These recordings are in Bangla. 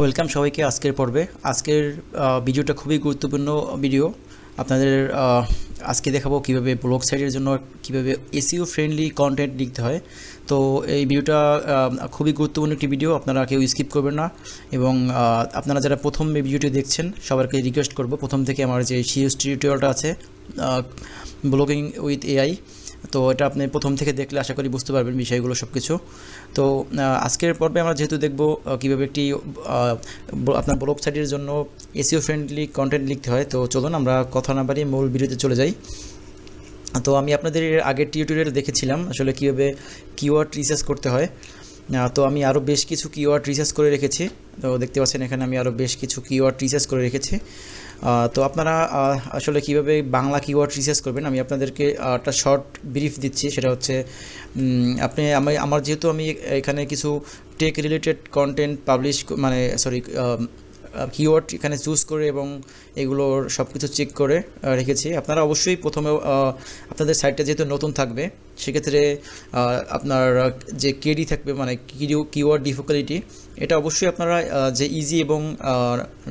ওয়েলকাম সবাইকে আজকের পর্বে। আজকের ভিডিওটা খুবই গুরুত্বপূর্ণ ভিডিও আপনাদের আজকে দেখাবো কীভাবে ব্লগ সাইটের জন্য কীভাবে এসিও ফ্রেন্ডলি কন্টেন্ট লিখতে হয়। তো এই ভিডিওটা খুবই গুরুত্বপূর্ণ একটি ভিডিও আপনারা কেউ স্কিপ করবেন না। এবং আপনারা যারা প্রথম এই ভিডিওটি দেখছেন, সবারকে রিকোয়েস্ট করব। প্রথম থেকে আমার যে সিএস টিউটোরিয়ালটা আছে ব্লগিং উইথ এআই তো এটা আপনি প্রথম থেকে দেখলে আশা করি বুঝতে পারবেন বিষয়গুলো সব কিছু তো আজকের পর্বে আমরা যেহেতু দেখব কীভাবে একটি আপনার ব্লগ সাইটের জন্য এসিও ফ্রেন্ডলি কন্টেন্ট লিখতে হয়। তো চলুন আমরা কথা না বাড়িয়ে মূল ভিডিওতে চলে যাই। তো আমি আপনাদের আগের টিউটোরিয়াল দেখেছিলাম, আসলে কীভাবে কিওয়ার্ড রিসার্চ করতে হয়। তো আমি আরও বেশ কিছু কিওয়ার্ড রিসার্চ করে রেখেছি। তো দেখতে পাচ্ছেন এখানে আমি আরও বেশ কিছু কিওয়ার্ড রিসার্চ করে রেখেছি। তো আপনারা আসলে কীভাবে বাংলা কিওয়ার্ড রিসার্চ করবেন, আমি আপনাদেরকে একটা শর্ট ব্রিফ দিচ্ছি, সেটা হচ্ছে আপনি, আমি, আমার যেহেতু আমি এখানে কিছু টেক রিলেটেড কন্টেন্ট পাবলিশ মানে সরি কিওয়ার্ড এখানে চুজ করে এবং এগুলোর সব কিছু চেক করে রেখেছি। আপনারা অবশ্যই প্রথমে আপনাদের সাইটটা যেহেতু নতুন থাকবে, সেক্ষেত্রে আপনার, যে কেডি থাকবে মানে কিওয়ার্ড ডিফিকাল্টি এটা অবশ্যই আপনারা যে ইজি এবং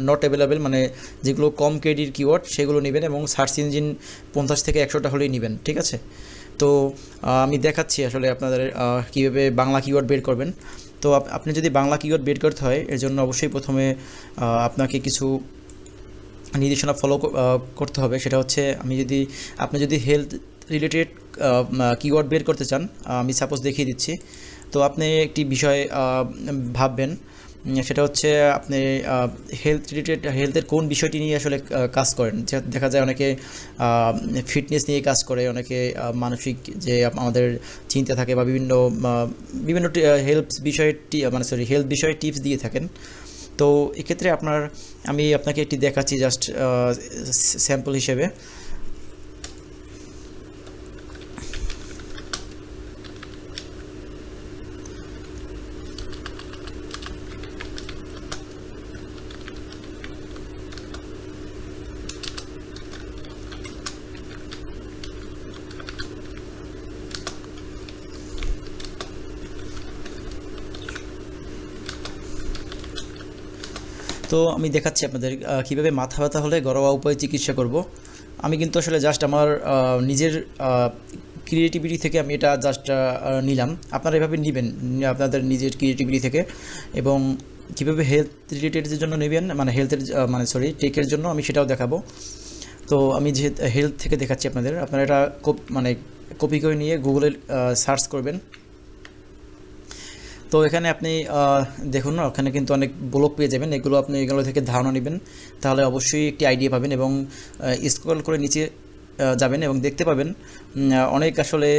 নট অ্যাভেলেবেল মানে যেগুলো কম ক্রেডিট কিওয়ার্ড সেগুলো নেবেন এবং সার্চ ইঞ্জিন পঞ্চাশ থেকে একশোটা হলেই নেবেন, ঠিক আছে? তো আমি দেখাচ্ছি আসলে আপনাদের কীভাবে বাংলা কিওয়ার্ড বের করবেন। তো আপনি যদি বাংলা কিওয়ার্ড বের করতে হয় এর জন্য অবশ্যই প্রথমে আপনাকে কিছু নির্দেশনা ফলো করতে হবে। সেটা হচ্ছে, আমি যদি, আপনি যদি হেলথ রিলেটেড কিওয়ার্ড বের করতে চান আমি সাপোজ দেখিয়ে দিচ্ছি। তো আপনি একটি বিষয় ভাববেন, সেটা হচ্ছে আপনি হেলথ রিলেটেড হেলথের কোন বিষয়টি নিয়ে আসলে কাজ করেন? দেখা যায় অনেকে ফিটনেস নিয়ে কাজ করে, অনেকে মানসিক যে আমাদের চিন্তা থাকে বা বিভিন্ন বিভিন্ন হেল্প বিষয়ে মানে সরি হেলথ বিষয়ে টিপস দিয়ে থাকেন। তো এক্ষেত্রে আপনার, আমি আপনাকে একটি দেখাচ্ছি জাস্ট স্যাম্পল হিসেবে। তো আমি দেখাচ্ছি আপনাদের কীভাবে মাথা ব্যথা হলে ঘরোয়া উপায়ে চিকিৎসা করব। আমি কিন্তু আসলে জাস্ট আমার নিজের ক্রিয়েটিভিটি থেকে আমি এটা জাস্ট নিলাম। আপনারা এভাবে নেবেন আপনাদের নিজের ক্রিয়েটিভিটি থেকে। এবং কীভাবে হেলথ রিলেটেডের জন্য নেবেন মানে হেলথের মানে সরি টেকের জন্য আমি সেটাও দেখাবো। তো আমি যে হেলথ থেকে দেখাচ্ছি আপনাদের, আপনারা এটা মানে কপি করে নিয়ে গুগলে সার্চ করবেন। তো এখানে আপনি দেখুন না, ওখানে কিন্তু অনেক ব্লক পেয়ে যাবেন। এগুলো আপনি এগুলো থেকে ধারণা নেবেন। তাহলে অবশ্যই একটি আইডিয়া পাবেন এবং স্ক্রল করে নিচে যাবেন এবং দেখতে পাবেন অনেক আসলে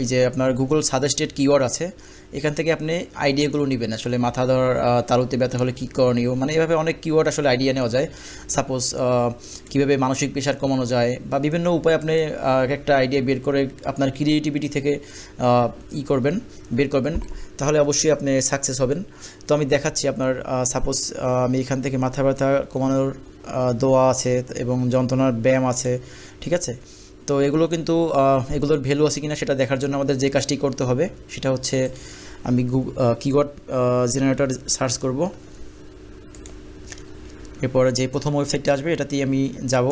এই যে আপনার গুগল সাজেস্টেড কিওয়ার্ড আছে। এখান থেকে আপনি আইডিয়াগুলো নেবেন। আসলে মাথা ধর তালুতে ব্যথা হলে কী করণীয়? মানে এভাবে অনেক কিওয়ার্ড আসলে আইডিয়া নেওয়া যায়। সাপোজ কীভাবে মানসিক প্রেশার কমানো যায় বা বিভিন্ন উপায়ে আপনি এক একটা আইডিয়া বের করে আপনার ক্রিয়েটিভিটি থেকে ই করবেন, বের করবেন। তাহলে অবশ্যই আপনি সাকসেস হবেন। তো আমি দেখাচ্ছি আপনার সাপোজ আমি এখান থেকে মাথা ব্যথা কমানোর দোয়া আছে এবং যন্ত্রণার ব্যায়াম আছে, ঠিক আছে? তো এগুলো কিন্তু এগুলোর ভ্যালু আছে কিনা সেটা দেখার জন্য আমাদের যে কাজটি করতে হবে সেটা হচ্ছে আমি কিওয়ার্ড জেনারেটর সার্চ করব। এরপর যে প্রথম ওয়েবসাইটটা আসবে এটাতেই আমি যাব।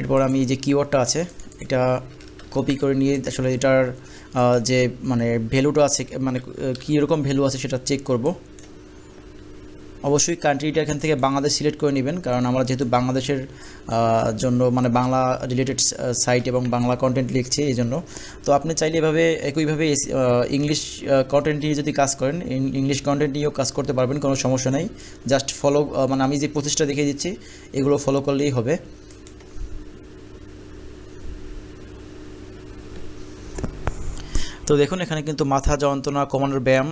এরপর আমি যে কিওয়ার্ডটা আছে, এটা কপি করে নিয়ে আসলে এটার যে মানে ভ্যালুটা আছে মানে কী রকম ভ্যালু আছে সেটা চেক করব। অবশ্যই কান্ট্রিটা এখান থেকে বাংলাদেশ সিলেক্ট করে নেবেন, কারণ আমরা যেহেতু বাংলাদেশের জন্য মানে বাংলা রিলেটেড সাইট এবং বাংলা কন্টেন্ট লিখছি এই জন্য। তো আপনি চাইলে এভাবে একইভাবে ইংলিশ কন্টেন্ট নিয়ে যদি কাজ করেন ইংলিশ কন্টেন্ট নিয়েও কাজ করতে পারবেন, কোনো সমস্যা নেই। জাস্ট ফলো মানে আমি যে প্রচেষ্টা দেখিয়ে দিচ্ছি, এগুলো ফলো করলেই হবে। তো দেখুন, এখানে কিন্তু মাথা যন্ত্রণা, কমানোর ব্যায়াম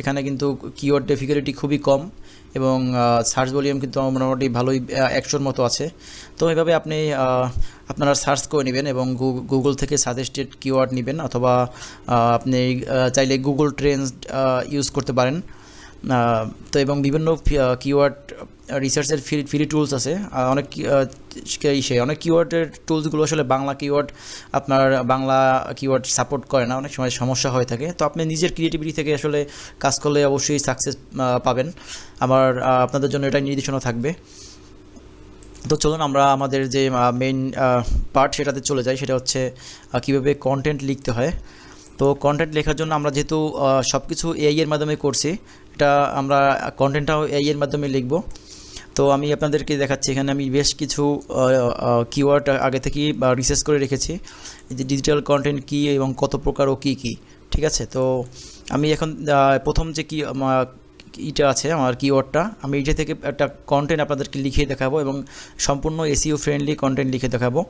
এখানে কিন্তু কিওয়ার্ড ডিফিকাল্টি খুবই কম এবং সার্চ ভলিউম কিন্তু মোটামুটি ভালোই একশোর মতো আছে। তো এভাবে আপনি আপনারা সার্চ করে নেবেন এবং গুগল থেকে সাজেস্টেড কিওয়ার্ড নেবেন অথবা আপনি চাইলে গুগল ট্রেন্ড ইউজ করতে পারেন। তো এবং বিভিন্ন কিওয়ার্ড রিসার্চের ফ্রি ফ্রি টুলস আছে। অনেক ইসে, অনেক কিওয়ার্ডের টুলসগুলো আসলে বাংলা কিওয়ার্ড আপনার বাংলা কিওয়ার্ড সাপোর্ট করে না, অনেক সময় সমস্যা হয়ে থাকে। তো আপনি নিজের ক্রিয়েটিভিটি থেকে আসলে কাজ করলে অবশ্যই সাকসেস পাবেন। আমার আপনাদের জন্য এটাই নির্দেশনা থাকবে। তো চলুন আমরা আমাদের যে মেইন পার্ট সেটাতে চলে যাই। সেটা হচ্ছে কীভাবে কন্টেন্ট লিখতে হয়। তো কন্টেন্ট লেখার জন্য আমরা যেহেতু সব কিছু এআই এর মাধ্যমে করছি, এটা আমরা কন্টেন্টটাও এআই এর মাধ্যমে লিখব। তো আমি আপনাদেরকে দেখাচ্ছি, এখানে আমি বেশ কিছু কিওয়ার্ড আগে থেকেই রিসার্চ করে রেখেছি যে ডিজিটাল কন্টেন্ট কী এবং কত প্রকার ও কী কী, ঠিক আছে? তো আমি এখন প্রথম যে কি ইটা আছে, আমার কিওয়ার্ডটা আমি এইটা থেকে একটা কন্টেন্ট আপনাদেরকে লিখে দেখাবো এবং সম্পূর্ণ এসিও ফ্রেন্ডলি কন্টেন্ট লিখে দেখাবো।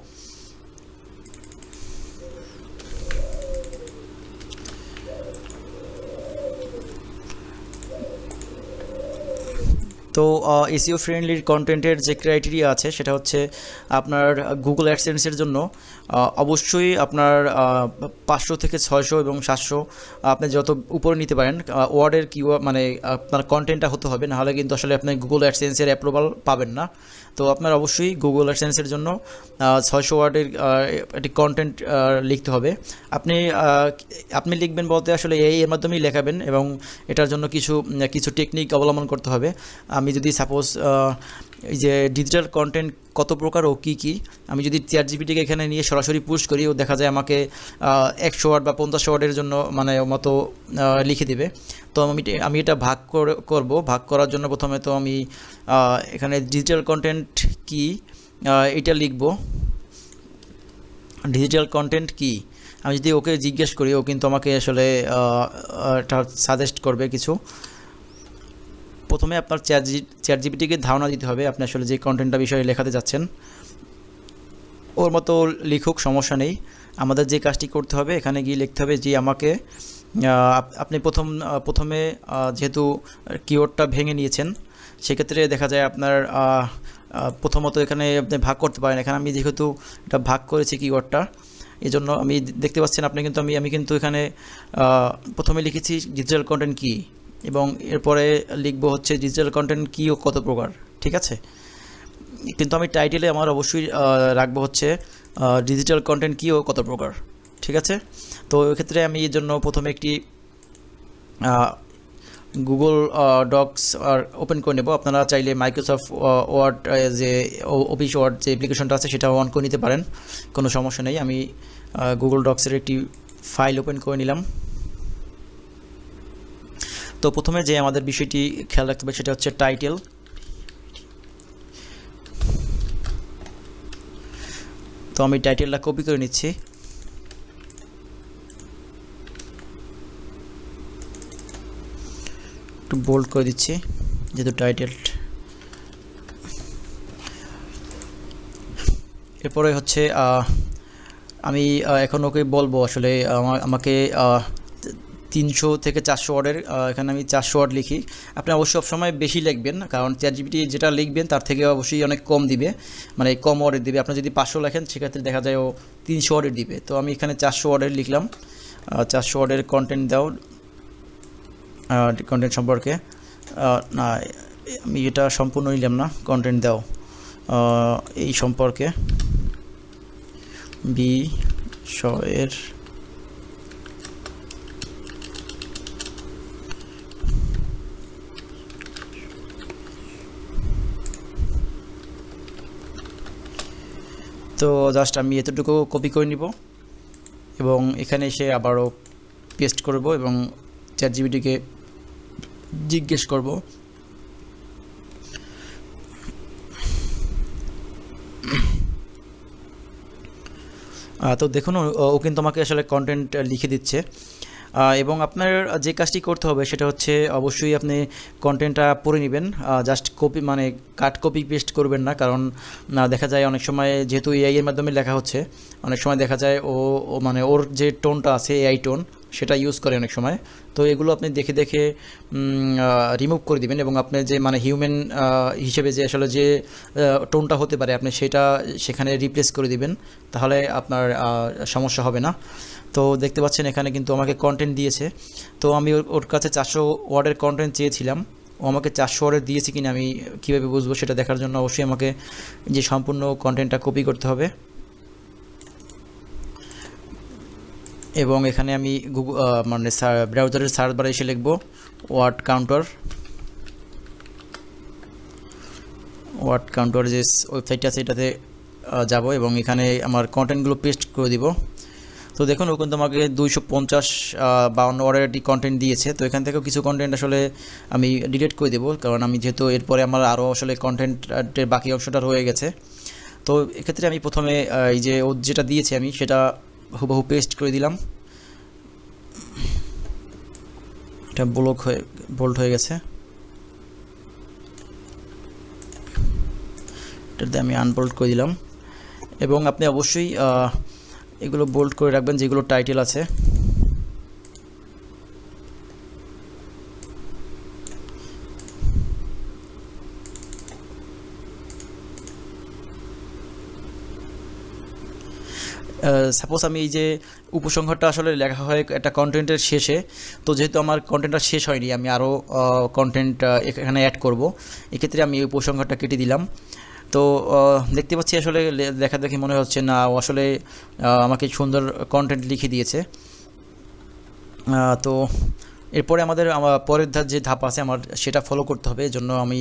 তো এসিও ফ্রেন্ডলি কন্টেন্টের যে ক্রাইটেরিয়া আছে, সেটা হচ্ছে আপনার গুগল অ্যাডসেন্সের জন্য অবশ্যই আপনার পাঁচশো থেকে ছয়শো এবং সাতশো, আপনি যত উপরে নিতে পারেন ওয়ার্ডের কিউ মানে আপনার কন্টেন্টটা হতে হবে, নাহলে কিন্তু আসলে আপনি গুগল অ্যাডসেন্সের অ্যাপ্রুভাল পাবেন না। তো আপনার অবশ্যই গুগল অ্যাডসেন্সের জন্য ছয়শো ওয়ার্ডের একটি কন্টেন্ট লিখতে হবে। আপনি আপনি লিখবেন বলতে আসলে এই এর মাধ্যমেই লেখাবেন এবং এটার জন্য কিছু কিছু টেকনিক অবলম্বন করতে হবে। আমি যদি সাপোজ এই যে ডিজিটাল কন্টেন্ট কত প্রকার ও কী কী? আমি যদি চেয়ার জিপিটিকে এখানে নিয়ে সরাসরি পুশ করি, ও দেখা যায় আমাকে একশো ওয়ার্ড বা পঞ্চাশ ওয়ার্ডের জন্য মানে মতো লিখে দেবে। তো আমি আমি এটা ভাগ করে, করব। ভাগ করার জন্য প্রথমে তো আমি এখানে ডিজিটাল কন্টেন্ট কি? এটা লিখব। ডিজিটাল কন্টেন্ট কি? আমি যদি ওকে জিজ্ঞেস করি, ও কিন্তু আমাকে আসলে এটা সাজেস্ট করবে কিছু। প্রথমে আপনার চ্যাট চ্যাট জিপিটিকে ধারণা দিতে হবে আপনি আসলে যে কন্টেন্টটা বিষয়ে লেখাতে যাচ্ছেন। ওর মতো লিখুক, সমস্যা নেই। আমাদের যে কাজটি করতে হবে, এখানে গিয়ে লিখতে হবে যে আমাকে আপনি প্রথম প্রথমে যেহেতু কিওয়ার্ডটা ভেঙে নিয়েছেন, সেক্ষেত্রে দেখা যায় আপনার প্রথমত এখানে আপনি ভাগ করতে পারেন। এখানে আমি যেহেতু এটা ভাগ করেছি কিওয়ার্ডটা এই জন্য আমি দেখতে পাচ্ছেন আপনি কিন্তু আমি আমি কিন্তু এখানে প্রথমে লিখেছি ডিজিটাল কন্টেন্ট কী? এবং এরপরে লিখব হচ্ছে ডিজিটাল কন্টেন্ট কী ও কত প্রকার, ঠিক আছে? কিন্তু আমি টাইটেলে আমার অবশ্যই রাখব হচ্ছে ডিজিটাল কন্টেন্ট কী ও কত প্রকার, ঠিক আছে? তো এক্ষেত্রে আমি এর জন্য প্রথমে একটি গুগল ডক্স আর ওপেন করে নেব। আপনারা চাইলে মাইক্রোসফট ওয়ার্ড যে অফিস ওয়ার্ড যে অ্যাপ্লিকেশনটা আছে সেটা অন করে নিতে পারেন, কোনো সমস্যা নেই। আমি গুগল ডক্সের একটি ফাইল ওপেন করে নিলাম। তো প্রথমে যে আমাদের বিষয়টি খেয়াল রাখতে হবে সেটা হচ্ছে টাইটেল তো আমি টাইটেলটা কপি করে নিচ্ছি। একটু বোল্ড করে দিচ্ছি, যেহেতু টাইটেল এরপরে হচ্ছে আমি এখন ওকে বলব আসলে আমা- আমাকে তিনশো থেকে চারশো ওয়ার্ডের এখানে আমি চারশো ওয়ার্ড লিখি। আপনি অবশ্যই সবসময় বেশি লিখবেন, কারণ চ্যাট জিপিটি যেটা লিখবেন তার থেকে অবশ্যই অনেক কম দিবে মানে কম ওয়ার্ডের দিবে। আপনি যদি পাঁচশো লেখেন, সেক্ষেত্রে দেখা যায় ও তিনশো ওয়ার্ডের দিবে। তো আমি এখানে চারশো ওয়ার্ডের লিখলাম। চারশো ওয়ার্ডের কন্টেন্ট দাও কন্টেন্ট সম্পর্কে। না, আমি এটা সম্পূর্ণ নিলাম না কন্টেন্ট দাও। এই সম্পর্কে। বি তো জাস্ট আমি এতটুকু কপি করে নিব এবং এখানে এসে আবারও পেস্ট করব এবং চ্যাট জিবিটিকে জিজ্ঞেস করব। তো দেখুন, ও কিন্তু আমাকে আসলে কন্টেন্ট লিখে দিচ্ছে। এবং আপনার যে কাজটি করতে হবে সেটা হচ্ছে অবশ্যই আপনি কন্টেন্টটা পড়ে নেবেন জাস্ট কপি মানে কাট কপি পেস্ট করবেন না, কারণ দেখা যায় অনেক সময় যেহেতু এআই এর মাধ্যমে লেখা হচ্ছে, অনেক সময় দেখা যায় ও মানে ওর যে টোনটা আছে এআই টোন, সেটা ইউজ করে অনেক সময়। তো এগুলো আপনি দেখে দেখে রিমুভ করে দিবেন এবং আপনি যে মানে হিউম্যান হিসেবে যে আসলে যে টোনটা হতে পারে, আপনি সেটা সেখানে রিপ্লেস করে দিবেন, তাহলে আপনার সমস্যা হবে না। তো দেখতে পাচ্ছেন এখানে কিন্তু আমাকে কন্টেন্ট দিয়েছে। তো আমি ওর- কাছে চারশো ওয়ার্ডের কন্টেন্ট চেয়েছিলাম। ও আমাকে চারশো ওয়ার্ডের দিয়েছে কিনা আমি কীভাবে বুঝব সেটা দেখার জন্য অবশ্যই আমাকে যে সম্পূর্ণ কন্টেন্টটা কপি করতে হবে। এবং এখানে আমি গুগল মানে ব্রাউজারের সার্চ বারে এসে লিখব ওয়ার্ড কাউন্টার ওয়ার্ড কাউন্টার যে ওয়েবসাইটটা আছে এটাতে যাব এবং এখানে আমার কন্টেন্টগুলো পেস্ট করে দিব। তো দেখুন, ও কিন্তু আমাকে দুইশো পঞ্চাশ বাউন্ন ওয়ার্ডের একটি কন্টেন্ট দিয়েছে। তো এখান থেকেও কিছু কন্টেন্ট আসলে আমি ডিলিট করে দেবো, কারণ আমি যেহেতু এরপরে আমার আরও আসলে কন্টেন্টের বাকি অংশটা রয়ে গেছে। তো এক্ষেত্রে আমি প্রথমে এই যে ও যেটা দিয়েছে আমি, সেটা হুবহু পেস্ট করে দিলাম। এটা ব্লক হয়ে বোল্ড হয়ে গেছে। এটাতে আমি আনবোল্ড করে দিলাম। এবং আপনি অবশ্যই এগুলো বোল্ড করে রাখবেন, যেগুলো টাইটেল আছে। সাপোজ আমি এই যে উপসংহারটা আসলে লেখা হয় একটা কন্টেন্টের শেষে, তো যেহেতু আমার কন্টেন্টটা শেষ হয়নি, আমি আরও কন্টেন্ট এখানে অ্যাড করব। এক্ষেত্রে আমি এই উপসংহারটা কেটে দিলাম। তো দেখতে পাচ্ছি আসলে দেখা দেখে মনে হচ্ছে না আসলে আমাকে সুন্দর কন্টেন্ট লিখে দিয়েছে। তো এরপরে আমাদের পরের ধাপ যে ধাপ আছে আমার, সেটা ফলো করতে হবে। এই জন্য আমি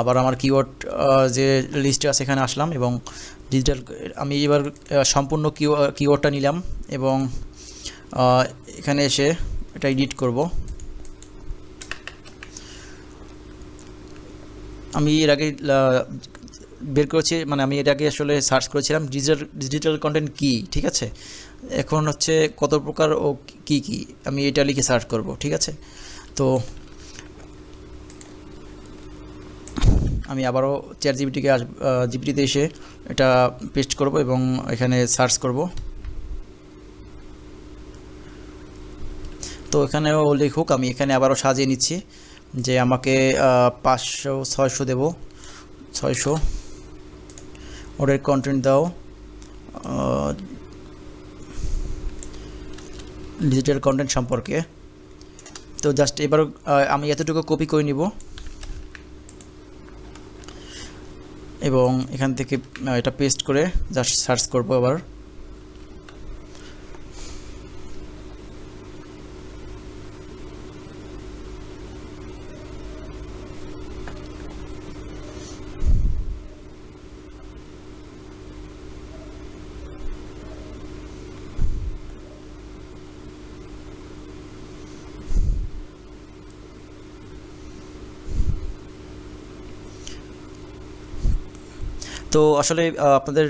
আবার আমার কিওয়ার্ড যে লিস্টে আছে সেখানে আসলাম এবং ডিজিটাল আমি এবার সম্পূর্ণ কিও কিওয়ার্ডটা নিলাম এবং এখানে এসে এটা এডিট করব। আমি এর আগে বের করেছি মানে আমি এটাকে আসলে সার্চ করেছিলাম ডিজিটাল ডিজিটাল কন্টেন্ট কী, ঠিক আছে? এখন হচ্ছে কত প্রকার ও কি কি, আমি এটা লিখে সার্চ করব, ঠিক আছে? তো আমি আবারও চেয়ার জিবিটিকে আস জিবিটিতে এসে এটা পেস্ট করব এবং এখানে সার্চ করব। তো এখানেও লিখুক, আমি এখানে আবারও সাজিয়ে নিচ্ছি যে আমাকে পাঁচশো, ছয়শো দেবো, ছয়শো। ওদের কন্টেন্ট দাও। ডিজিটাল কন্টেন্ট সম্পর্কে। তো জাস্ট এবার আমি এতটুকু কপি করে নিব। এবং এখান থেকে এটা পেস্ট করে জাস্ট সার্চ করব আবার। তো আসলে আপনাদের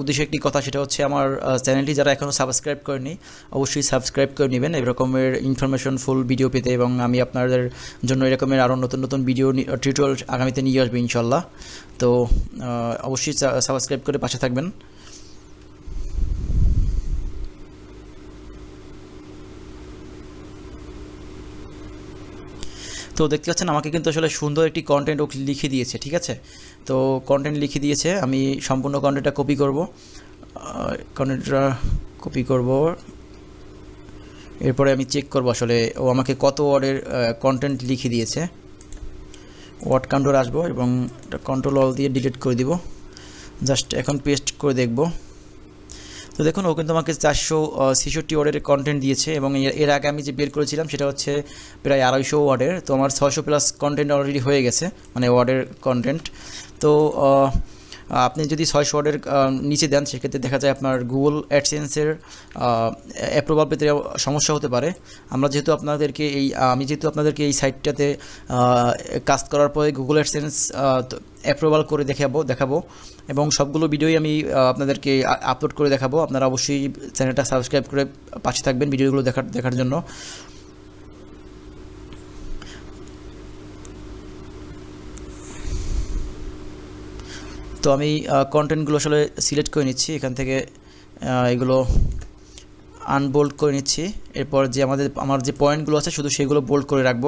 উদ্দেশ্যে একটি কথা, সেটা হচ্ছে আমার চ্যানেলটি যারা এখনও সাবস্ক্রাইব করেনি অবশ্যই সাবস্ক্রাইব করে নেবেন। এরকমের ইনফরমেশন ফুল ভিডিও পেতে এবং আমি আপনাদের জন্য এরকমের আরও নতুন নতুন ভিডিও টিউটোরিয়াল আগামীতে নিয়ে আসব ইনশাল্লাহ তো অবশ্যই সাবস্ক্রাইব করে পাশে থাকবেন। তো দেখতে পাচ্ছেন, আমাকে কিন্তু আসলে সুন্দর একটি কন্টেন্ট ও লিখে দিয়েছে, ঠিক আছে? তো কন্টেন্ট লিখে দিয়েছে, আমি সম্পূর্ণ কন্টেন্টটা কপি করব। কন্টেন্টটা কপি করব। এরপরে আমি চেক করব আসলে ও আমাকে কত ওয়ার্ডের কন্টেন্ট লিখে দিয়েছে। ওয়ার্ড কাউন্টার আসব এবং কন্ট্রোল অল দিয়ে ডিলিট করে দিব। জাস্ট এখন পেস্ট করে দেখব। তো দেখুন, ও কিন্তু আমাকে চারশো ছেষট্টি ওয়ার্ডের কন্টেন্ট দিয়েছে এবং এর- আগে আমি যে বের করেছিলাম সেটা হচ্ছে প্রায় আড়াইশো ওয়ার্ডের। তো আমার ছয়শো প্লাস কন্টেন্ট অলরেডি হয়ে গেছে মানে ওয়ার্ডের কন্টেন্ট তো আপনি যদি ছয়শো ওয়ার্ডের নিচে দেন, সেক্ষেত্রে দেখা যায় আপনার গুগল অ্যাডসেন্সের অ্যাপ্রুভাল পেতে সমস্যা হতে পারে। আমরা যেহেতু আপনাদেরকে এই, আমি যেহেতু আপনাদেরকে এই সাইটটাতে কাজ করার পরে গুগল অ্যাডসেন্স অ্যাপ্রুভাল করে দেখাবো দেখাবো। এবং সবগুলো ভিডিওই আমি আপনাদেরকে আপলোড করে দেখাবো। আপনারা অবশ্যই চ্যানেলটা সাবস্ক্রাইব করে পাশে থাকবেন ভিডিওগুলো দেখার দেখার জন্য। তো আমি কন্টেন্টগুলো আসলে সিলেক্ট করে নিচ্ছি। এখান থেকে এগুলো আনবোল্ড করে নিচ্ছি। এরপর যে আমাদের, আমার যে পয়েন্টগুলো আছে, শুধু সেগুলো বোল্ড করে রাখব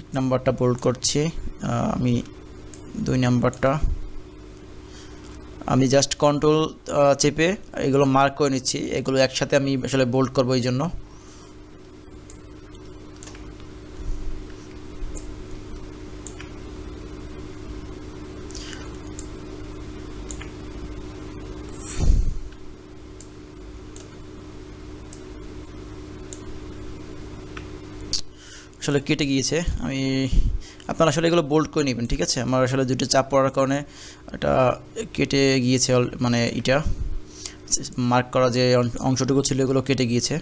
এক নাম্বারটা বোল্ড করছি। আমি দুই নাম্বারটা। আমি জাস্ট কন্ট্রোল চেপে এগুলো মার্ক করে নিচ্ছি। এগুলো একসাথে আমি আসলে বোল্ড করব এই জন্য। আসলে কেটে গিয়েছে। আমি, আপনারা আসলে এগুলো বোল্ড করে নেবেন, ঠিক আছে? আমার আসলে দুটো চাপ পড়ার কারণে এটা কেটে গিয়েছে মানে এটা। মার্ক করা যে অংশটুকু ছিল, এগুলো কেটে গিয়েছে।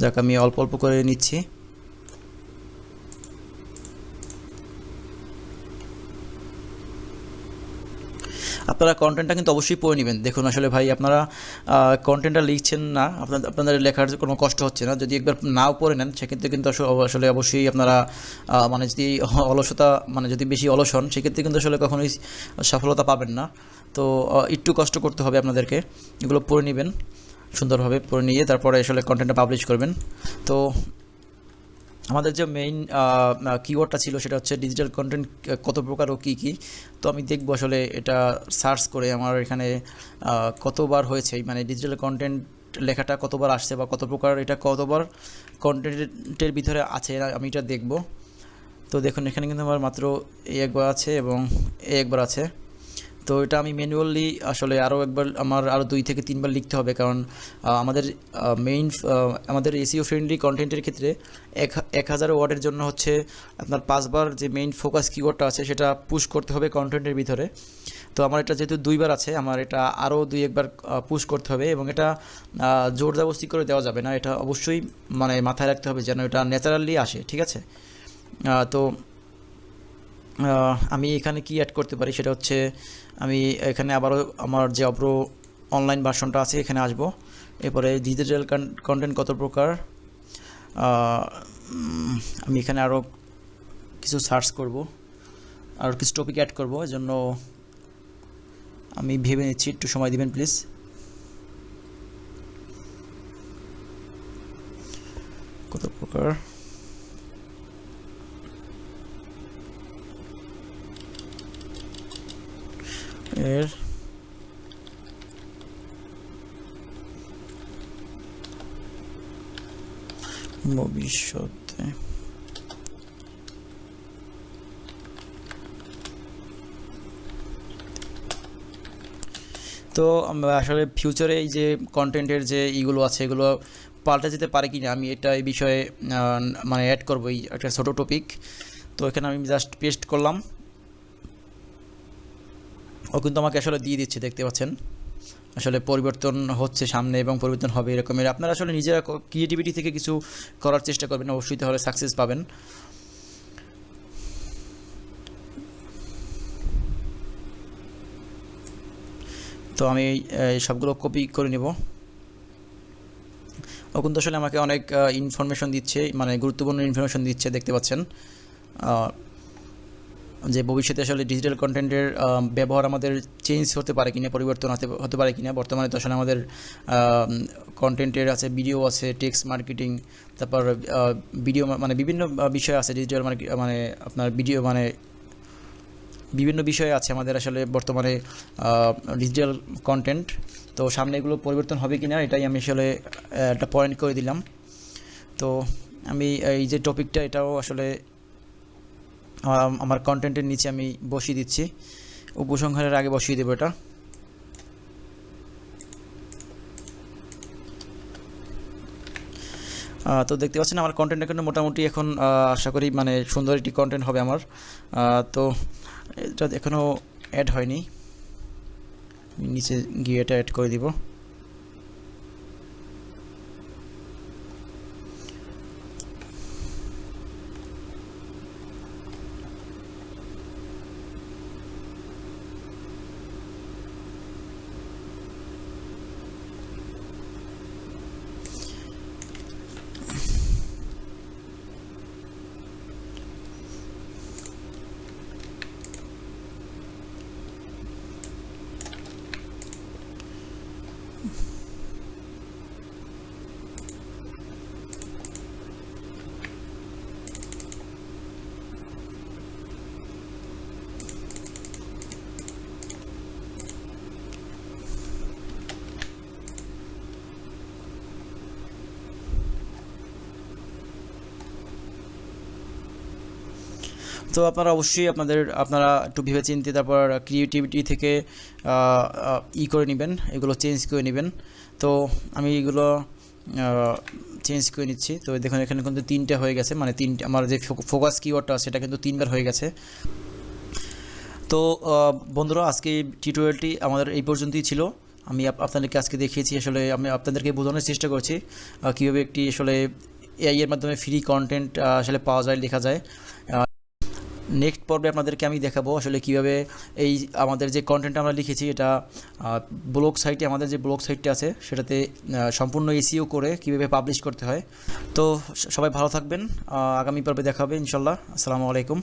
যাক, আমি অল্প অল্প করে নিচ্ছি। আপনারা কন্টেন্টটা কিন্তু অবশ্যই পড়ে নেবেন। দেখুন আসলে ভাই, আপনারা কন্টেন্টটা লিখছেন না, আপনাদের আপনাদের লেখার কোনো কষ্ট হচ্ছে না। যদি একবার নাও পড়ে নেন, সেক্ষেত্রে কিন্তু আসলে অবশ্যই আপনারা মানে যদি অলসতা মানে যদি বেশি অলস হন, সেক্ষেত্রে কিন্তু আসলে কখনোই সফলতা পাবেন না। তো একটু কষ্ট করতে হবে আপনাদেরকে। এগুলো পড়ে নেবেন, সুন্দরভাবে পড়ে নিয়ে তারপরে আসলে কন্টেন্টটা পাবলিশ করবেন। তো আমাদের যে মেইন কিওয়ার্ডটা ছিল সেটা হচ্ছে ডিজিটাল কন্টেন্ট কত প্রকার ও কী কী। তো আমি দেখব আসলে এটা সার্চ করে আমার এখানে কতবার হয়েছে। মানে ডিজিটাল কন্টেন্ট লেখাটা কতবার আসছে বা কত প্রকার, এটা কতবার কন্টেন্টের ভিতরে আছে, আমি এটা দেখব। তো দেখুন, এখানে কিন্তু আমার মাত্র এই একবার আছে এবং এই একবার আছে। তো এটা আমি ম্যানুয়ালি আসলে আরও একবার আমার আরও দুই থেকে তিনবার লিখতে হবে। কারণ আমাদের মেইন আমাদের এসিও ফ্রেন্ডলি কন্টেন্টের ক্ষেত্রে এক এক হাজার ওয়ার্ডের জন্য হচ্ছে আপনার পাঁচবার যে মেইন ফোকাস কিওয়ার্ডটা আছে সেটা পুশ করতে হবে কন্টেন্টের ভিতরে। তো আমার এটা যেহেতু দুইবার আছে আমার এটা আরও দুই একবার পুশ করতে হবে এবং এটা আহ, জোর জবস্তি করে দেওয়া যাবে না। এটা অবশ্যই মানে মাথায় রাখতে হবে যেন এটা ন্যাচারালি আসে ঠিক আছে? তো আমি এখানে কি অ্যাড করতে পারি? সেটা হচ্ছে আমি এখানে আবারও আমার যে অপ্রো অনলাইন ভার্সনটা আছে, এখানে আসব। এরপরে ডিজিটাল কন্টেন্ট কত প্রকার? আমি এখানে আরও কিছু সার্চ করব, আর কিছু টপিক অ্যাড করব জন্য আমি ভেবে নিচ্ছি, একটু সময় দিবেন প্লিজ কত প্রকার এর ভবিষ্যতে। তো আসলে ফিউচারে এই যে কন্টেন্টের যে ইগুলো আছে, এগুলো পাল্টে যেতে পারে কি না আমি এটা এই বিষয়ে মানে অ্যাড করব এই একটা ছোটো টপিক তো এখানে আমি জাস্ট পেস্ট করলাম। ও কিন্তু আমাকে আসলে দিয়ে দিচ্ছে, দেখতে পাচ্ছেন? আসলে পরিবর্তন হচ্ছে সামনে এবং পরিবর্তন হবে এরকমের আপনারা আসলে নিজেরা ক্রিয়েটিভিটি থেকে কিছু করার চেষ্টা করবেন, অবশ্যই তাহলে সাকসেস পাবেন। তো আমি সবগুলো কপি করে নেব। ও কিন্তু আসলে আমাকে অনেক ইনফরমেশন দিচ্ছে মানে গুরুত্বপূর্ণ ইনফরমেশন দিচ্ছে, দেখতে পাচ্ছেন। যে ভবিষ্যতে আসলে ডিজিটাল কন্টেন্টের ব্যবহার আমাদের চেঞ্জ হতে পারে কিনা, পরিবর্তন হতে হতে পারে কিনা। বর্তমানে তো আসলে আমাদের কন্টেন্টের আছে ভিডিও আছে টেক্সট মার্কেটিং তারপর ভিডিও মানে বিভিন্ন বিষয় আছে ডিজিটাল মার্কেট মানে আপনার ভিডিও মানে বিভিন্ন বিষয় আছে আমাদের আসলে বর্তমানে ডিজিটাল কন্টেন্ট তো সামনে এগুলো পরিবর্তন হবে কিনা, এটাই আমি আসলে একটা পয়েন্ট করে দিলাম। তো আমি এই যে টপিকটা এটাও আসলে আমার কন্টেন্টের নিচে আমি বসিয়ে দিচ্ছি। উপসংহারের আগে বসিয়ে দেবো এটা। তো দেখতে পাচ্ছেন আমার কন্টেন্ট এখন মোটামুটি এখন আশা করি মানে সুন্দর একটি কন্টেন্ট হবে আমার। তো এটা এখনও অ্যাড হয়নি। নিচে গিয়ে এটা অ্যাড করে দিব। তো আপনারা অবশ্যই আপনাদের, আপনারা একটু ভেবে চিন্তে তারপর ক্রিয়েটিভিটি থেকে ই করে নেবেন, এগুলো চেঞ্জ করে নেবেন। তো আমি এগুলো চেঞ্জ করে নিচ্ছি। তো দেখুন, এখানে কিন্তু তিনটে হয়ে গেছে। মানে তিনটে আমার যে ফোকাস কিওয়ার্ডটা সেটা কিন্তু তিনবার হয়ে গেছে। তো বন্ধুরা, আজকে টিউটোরিয়ালটি আমাদের এই পর্যন্তই ছিল। আমি আপ- আপনাদেরকে আজকে দেখিয়েছি, আসলে আমি আপনাদেরকে বোঝানোর চেষ্টা করছি কীভাবে একটি, আসলে এআই এর মাধ্যমে ফ্রি কন্টেন্ট আসলে পাওয়া যায়, লেখা যায়। নেক্সট পর্বে আপনাদেরকে আমি দেখাবো আসলে কীভাবে এই আমাদের যে কন্টেন্ট আমরা লিখেছি, এটা ব্লগ সাইটে আমাদের যে ব্লগ সাইটটা আছে, সেটাতে সম্পূর্ণ এসিও করে কীভাবে পাবলিশ করতে হয়। তো সবাই ভালো থাকবেন। আগামী পর্বে দেখা হবে ইনশাল্লাহ আসসালামু আলাইকুম।